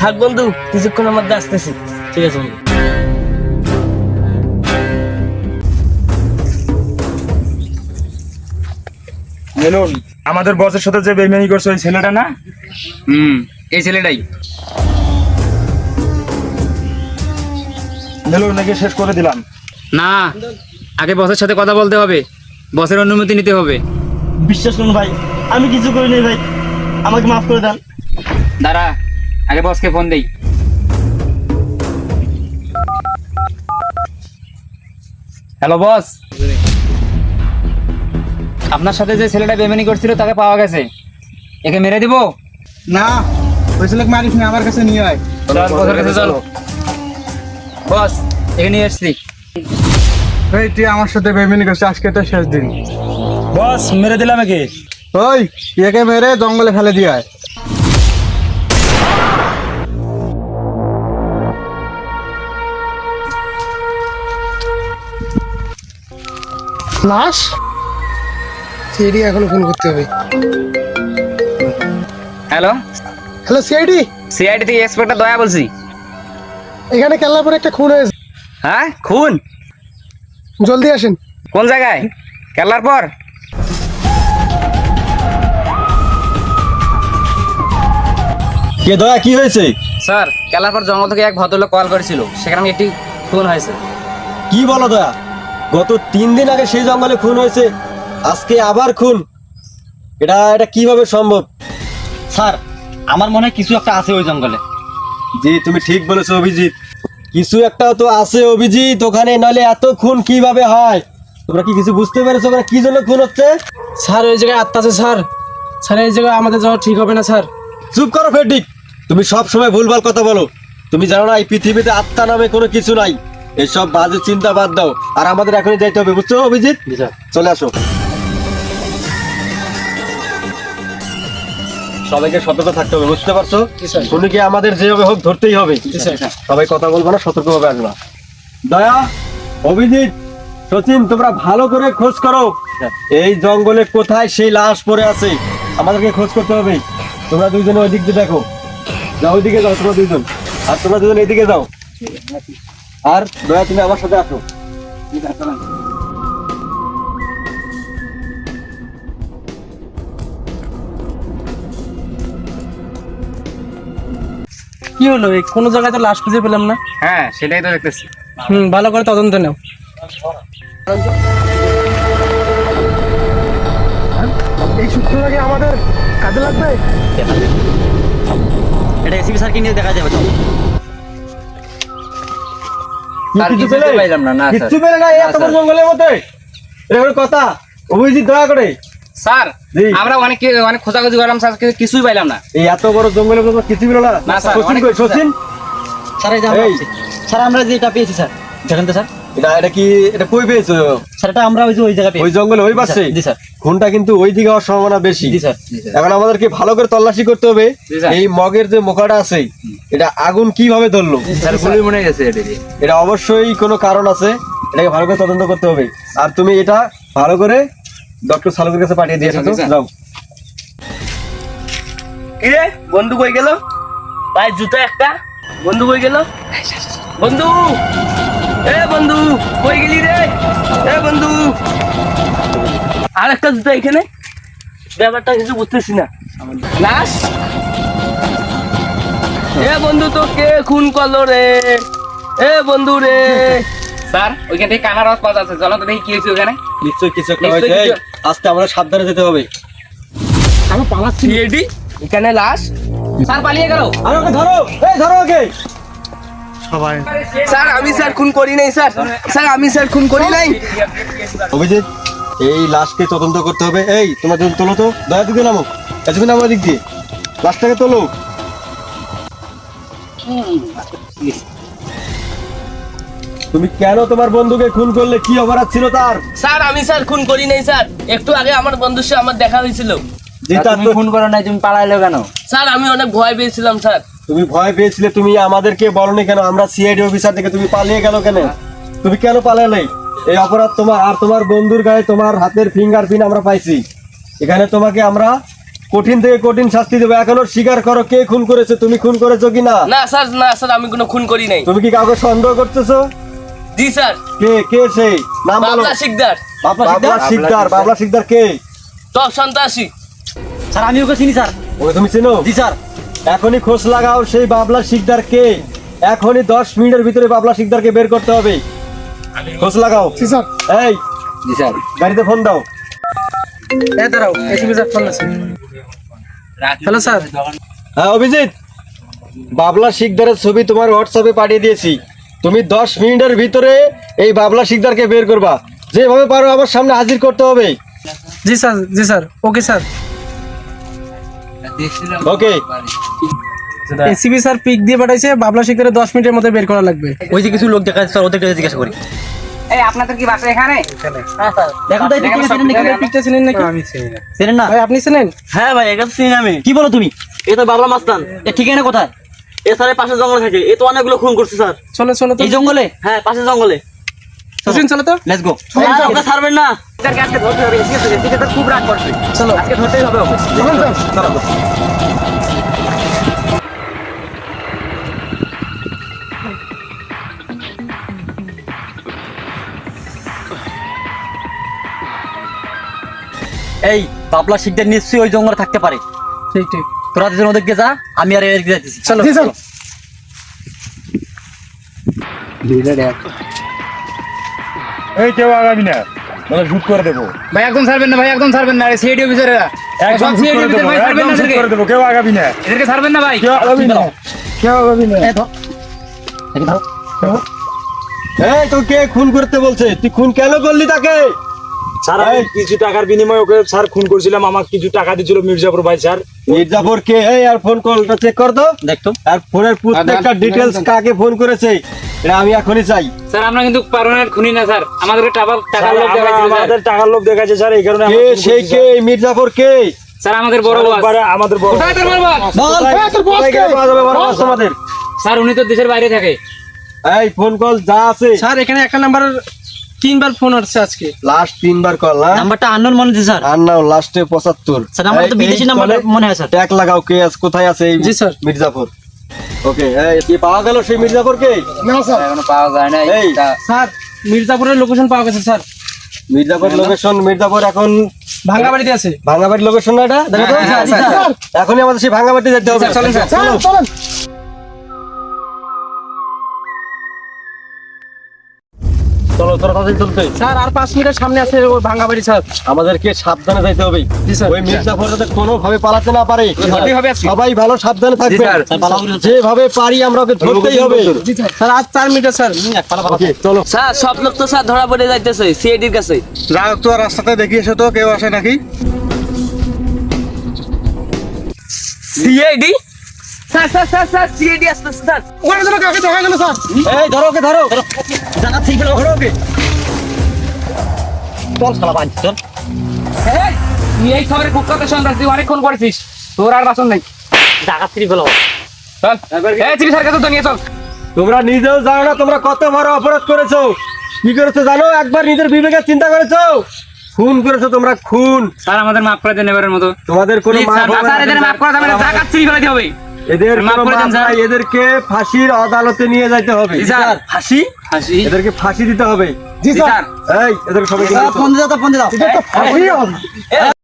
থাক বন্ধু কিছুক্ষণের মধ্যে আসতেছি। ঠিক আছে বন্ধু। মেলুন আমাদের বসের সাথে যে বেইমানি করছে ওই ছেলেটা না? হুম এই ছেলেটাই। মেলুন নাকি শেষ করে দিলাম। না আগে বসের সাথে কথা বলতে হবে। বসের অনুমতি নিতে হবে। বিশ্বাস করুন ভাই আমি কিছু করি নাই ভাই। আমাকে মাফ করে দেন। দাঁড়া আগে বসকে ফোন দেই। হ্যালো বস আপনার সাথে যে ছেলেটা বেমানি করছিল তাকে পাওয়া গেছে। একে মেরে দিব? না ওই ছেলেকে মারিস না আমার কাছে নিয়ে আয়। চল বসের কাছে চল। বস একে নিয়ে এসছি এই তুই আমার সাথে বেমিনি করছিস আজকে তো শেষ দিন। বস মেরে দিলাম একে। ওই একে মেরে জঙ্গলে ফেলে দিয়ে আয়। লাশ সিআইডি এখনও ফোন করতে হবে। হ্যালো হ্যালো সিআইডি সিআইডি থেকে এক্সপার্টটা দয়া বলছি। এখানে কেল্লাপুরে একটা খুন হয়েছে। হ্যাঁ? খুন? জলদি আসেন। কোন জায়গায়? কেলার পর? কে দয়া কি হয়েছে? স্যার কেলার পর জঙ্গল থেকে এক ভদ্রলোক কল করেছিল। সেখানে একটি খুন হয়েছে। কি বলো দয়া? গত তিন দিন আগে সেই জঙ্গলে খুন হয়েছে। আজকে আবার খুন। এটা এটা কীভাবে সম্ভব? স্যার আমার মনে হয় কিছু একটা আছে ওই জঙ্গলে। জি তুমি ঠিক বলেছ অভিজিৎ। কিছু একটা তো আছে অভিজিৎ ওখানে নইলে এত খুন কীভাবে হয়? তোমরা কি কিছু বুঝতে পেরেছ ওখানে কি জন্য খুন হচ্ছে? স্যার ওই জায়গায় আত্মা আছে স্যার। স্যার এই জায়গায় আমাদের যাওয়া ঠিক হবে না স্যার। চুপ করো ফেডিক তুমি সব সময় ভুলভাল কথা বলো। তুমি জানো না এই পৃথিবীতে আত্মা নামে কোনো কিছু নাই। এসব বাজে চিন্তা বাদ দাও। আর আমাদের এখনই যাইতে হবে বুঝছ অভিজিৎ? চলে আসো। সবাইকে সতর্ক থাকতে হবে বুঝতে পারছ? শুনে আমাদের যেভাবে হোক ধরতেই হবে। সবাই কথা বলব না সতর্ক ভাবে আসবা দয়া অভিজিৎ সচিন তোমরা ভালো করে খোঁজ করো। এই জঙ্গলে কোথায় সেই লাশ পড়ে আছে? আমাদেরকে খোঁজ করতে হবে। তোমরা দুইজন ওই দিক দিয়ে দেখো। যাও ওইদিকে যাও তোমরা দুইজন। আর তোমরা দুজন এইদিকে যাও। আর দয়া তুমি আমার সাথে আসো। কি হলো? এই কোনো জায়গায় তো লাশ খুঁজে পেলাম না। হ্যাঁ সেটাই তো দেখতেছি। হুম ভালো করে তদন্ত নাও। এই সূত্রটাকে আমাদের কাজে লাগবে? এটা এসিবি স্যারকে নিয়ে দেখা যাবে স্যার, কিছু পেলে? পাইলাম না, না, স্যার। পেলে না এত বড় জঙ্গলের মধ্যে? এটা কথা। অভিজিৎ দয়া করে। স্যার আমরা অনেক অনেক খোঁজাখুঁজি করলাম স্যার কিছুই পাইলাম না। এই এত বড় জঙ্গলের মধ্যে কিছু পেল না? না, স্যার, সচিন সচিন? এই। স্যার আমরা যেটা পেয়েছি স্যার দেখেন তো স্যার। এটা এটা কি এটা কই পেয়েছ? স্যার এটা আমরা ওই যে ওই জায়গা ওই জঙ্গলে ওই পাশে জি স্যার। খুনটা কিন্তু ওই দিকে হওয়ার সম্ভাবনা বেশি। জি স্যার এখন আমাদেরকে ভালো করে তল্লাশি করতে হবে। এই মগের যে মোকাটা আছে এটা আগুন কীভাবে ধরলো? স্যার গুলি মনে গেছে এটা এটা অবশ্যই কোনো কারণ আছে। এটাকে ভালো করে তদন্ত করতে হবে। আর তুমি এটা ভালো করে ডক্টর সালুকের কাছে পাঠিয়ে দিয়েছ তো। যাও। কি রে? বন্ধু কই গেল? ভাই জুতো একটা। বন্ধু কই গেল? বন্ধু! এ বন্ধু কই গেলি রে? এ বন্ধু। আর একটা জুতো এখানে? ব্যাপারটা কিছু বুঝতেছি না। লাশ এ বন্ধু তো কে খুন করল রে। এ বন্ধু রে। স্যার ওইখান থেকে কানার আওয়াজ পাওয়া যাচ্ছে। চলো তো দেখি কি হয়েছে ওখানে। নিশ্চয়ই কিছু একটা হয়েছে। এই, আমরা সাবধানে যেতে হবে। আমি পালাচ্ছি। এখানে লাশ? স্যার পালিয়ে গেল। আরে ওকে ধরো। এই ধরো ওকে। সবাই। স্যার আমি স্যার খুন করি নাই স্যার। স্যার আমি স্যার খুন করি নাই। অভিজিৎ এই লাশকে তদন্ত করতে হবে। এই তোমরা যদি তোলো তো। দয়া দিকে নামো আমার দিক দিয়ে। লাশটাকে তোলো। তুমি কেন তোমার বন্ধুকে খুন করলে? কি অপরাধ ছিল তার? স্যার আমি স্যার খুন করি নাই স্যার। একটু আগে আমার বন্ধুর সাথে আমার দেখা হয়েছিল। যে ফোন করো নাই তুমি পালাইলো কেন? স্যার আমি অনেক ভয় পেয়েছিলাম স্যার। তুমি ভয় পেয়েছিলে তুমি আমাদেরকে বলনি কেন? আমরা সিআইডি অফিসার থেকে তুমি পালিয়ে গেল কেন? তুমি কেন পালালে? এই অপরাধ তোমার আর তোমার বন্ধুর গায়ে তোমার হাতের ফিঙ্গারপ্রিন্ট আমরা পাইছি। এখানে তোমাকে আমরা কঠিন থেকে কঠিন শাস্তি দেবো। এখনও স্বীকার করো কে খুন করেছে তুমি খুন করেছ কি না? না স্যার না স্যার আমি কোনো খুন করি নাই। তুমি কি কাউকে সন্দেহ করতেছো? জি স্যার। কে কে সেই? নাম বলো। বাবলা শিকদার। বাবলা শিকদার বাবলা শিকদার কে? টপ সন্ত্রাসী। স্যার আমি ওকে চিনি স্যার। ওকে তুমি চিনো? জি স্যার। এখনই খোঁজ লাগাও সেই বাবলা শিকদার কে। এখনই দশ মিনিটের ভিতরে বাবলা শিকদারকে বের করতে হবে। খোঁজ লাগাও। জি স্যার। এই জি স্যার। গাড়িতে ফোন দাও। এ দাঁড়াও এসিবি স্যার ফোন আছে। Hello sir. হ্যাঁ অভিজিৎ বাবলা শিকদারের ছবি তোমার হোয়াটসঅ্যাপে পাঠিয়ে দিয়েছি। তুমি দশ মিনিটের ভিতরে এই বাবলা শিকদারকে বের করবা। যেভাবে পারো আমার সামনে হাজির করতে হবে। জি স্যার জি sir. Okay sir. Okay ACB sir pic দিয়ে পাঠাইছে বাবলা শিকারে দশ মিনিটের মধ্যে বের করা লাগবে। ওই যে কিছু লোক দেখা যাচ্ছে স্যার ওদেরকে জিজ্ঞাসা করি। এই আপনাদের কি বাসা এখানে? দেখুন তো এই পিকটা চেনেন নাকি? পিকটা চিনেন নাকি? চেনেন না? ভাই আপনি চিনেন? হ্যাঁ ভাই এটা চিনি আমি। কি বলো তুমি? এ তো বাবলা মাস্তান। এ ঠিকানা কোথায়? এ স্যারের পাশে জঙ্গলে থাকে। এ তো অনেকগুলো খুন করছে স্যার। চলো চলো তো। এই জঙ্গলে? হ্যাঁ পাশে জঙ্গলে। সুশীন চলো তো। লেটস গো ওকে ছাড়বেন না। এদেরকে আজকে ধরতে হবে ঠিক আছে? আছে খুব রাগ করছে। চলো। আজকে ধরতেই হবে ওকে। এই বাবলা শিকদার নিশ্চয়ই ওই জঙ্গলে থাকতে পারে। ঠিক ঠিক। তোরা দুজন ওদেরকে যা আমি আর এদিকে যাইতেছি। চলো। চলো। এই কেউ আগাবি না। মানে শুট করে দেবো। ভাই একদম ছাড়বেন না ভাই একদম ছাড়বেন না। সিআইডি অফিসাররা একদম শুট করে অফিসার দেবো ভাই ছাড়বেন না একদম শুট করে দেবো কেউ আগাবি না। এদেরকে ছাড়বেন না ভাই। কেউ আগাবি না। এই তো কে খুন করতে বলছে। তুই খুন কেন করলি তাকে? স্যার আমি কিছু টাকার বিনিময়ে ওকে স্যার খুন করেছিলাম। আমাকে কিছু টাকা দিয়েছিল মির্জাপুর ভাই স্যার। মির্জাফর কে এই আর ফোন কলটা চেক কর তো। দেখতো আর ফোনের প্রত্যেকটা ডিটেলস কাকে ফোন করেছে এটা আমি এখনই চাই। স্যার আমরা কিন্তু পারমানেন্ট খুনি না স্যার। আমাদেরকে টাকা টাকার লোক স্যার, আমাদের টাকার লোভ দেখাচ্ছে স্যার এই কারণে কে সেই কে? এই কে স্যার আমাদের বড় বস আমাদের বড় কোথায় তোর বড় বস কোথায়? গেলে পাওয়া যাবে বড় boss আমাদের? স্যার উনি তো দেশের বাইরে থাকে। এই ফোন কল যা আছে। স্যার এখানে একটা নাম্বার তিনবার ফোন আসছে আজকে। লাস্ট তিনবার কল না নাম্বারটা আননোন মনে হচ্ছে স্যার। লাস্টে পঁচাত্তর। স্যার, নাম্বারটা তো বিদেশি নাম্বার মনে হয়, স্যার। ট্যাগ লাগাও কে আছে কোথায় আছে জি, স্যার। মির্জাফর ওকে এই কি পাওয়া গেল সেই মির্জাফর কে এখনও পাওয়া যায় না এই। স্যার মির্জাপুরের লোকেশন পাওয়া গেছে স্যার। মির্জাফর লোকেশন মির্জাফর এখন ভাঙ্গা বাড়িতে আছে। ভাঙ্গাবাড়ির লোকেশন না এটা? দেখো তো? হ্যাঁ, হ্যাঁ, স্যার, স্যার। এখনই আমাদের সেই ভাঙ্গাবাড়িতে যেতে হবে। চলেন, স্যার। চলো চলো তোরা তাড়াতাড়ি চলতে স্যার আর পাঁচ মিনিটের সামনে আছে ওই ভাঙ্গা বাড়ি স্যার। আমাদেরকে সাবধানে যাইতে হবে। ওই মির্জাফর যাতে কোনো পালাতে না পারে। ধরতেই হবে আজকে। সবাই ভালো সাবধানে থাকবে। স্যার, পালাও কিন্তু। যেভাবে পারি আমরা ওকে ধরতেই হবে। স্যার। আর চার মিনিট স্যার। চলো। স্যার সব লোক তো স্যার ধরা পড়ে যাইতেছে সিআইডির কাছে। যাও তো রাস্তাতে দেখি এসো তো কেউ আসে নাকি? CID? Sir sir sir sir CID sir. ওখানে কাউকে দেখা গেল স্যার। এই ধরো ওকে ধরো। জানা ঠিক হলো ধরো ওকে। চল শালা বাঞ্চ চল। এই, তুই এই খবরে কুখ্যাত সন্ত্রাস তুই অনেকক্ষণ করেছিস। তোর আর বাসন নেই। চল। এই স্যার কাছে তো নিয়ে চল। তোমরা নিজেও জানো না তোমরা কত বড় অপরাধ করেছ। কি করেছ জানো? একবার নিজের বিবেকের চিন্তা করেছ? খুন করেছ তোমরা খুন। স্যার আমাদের মাফ করে দেন এবারের মতো। তোমাদের কোনো। মাফ করা যাবে না জাকাত চুরি ফেলাতে হবে। এদের এদেরকে ফাঁসির আদালতে নিয়ে যাইতে হবে। ফাঁসি? এদেরকে ফাঁসি দিতে হবে। জি স্যার। এই এদেরকে সবাই ফোন দাও ফোন দাও। হবে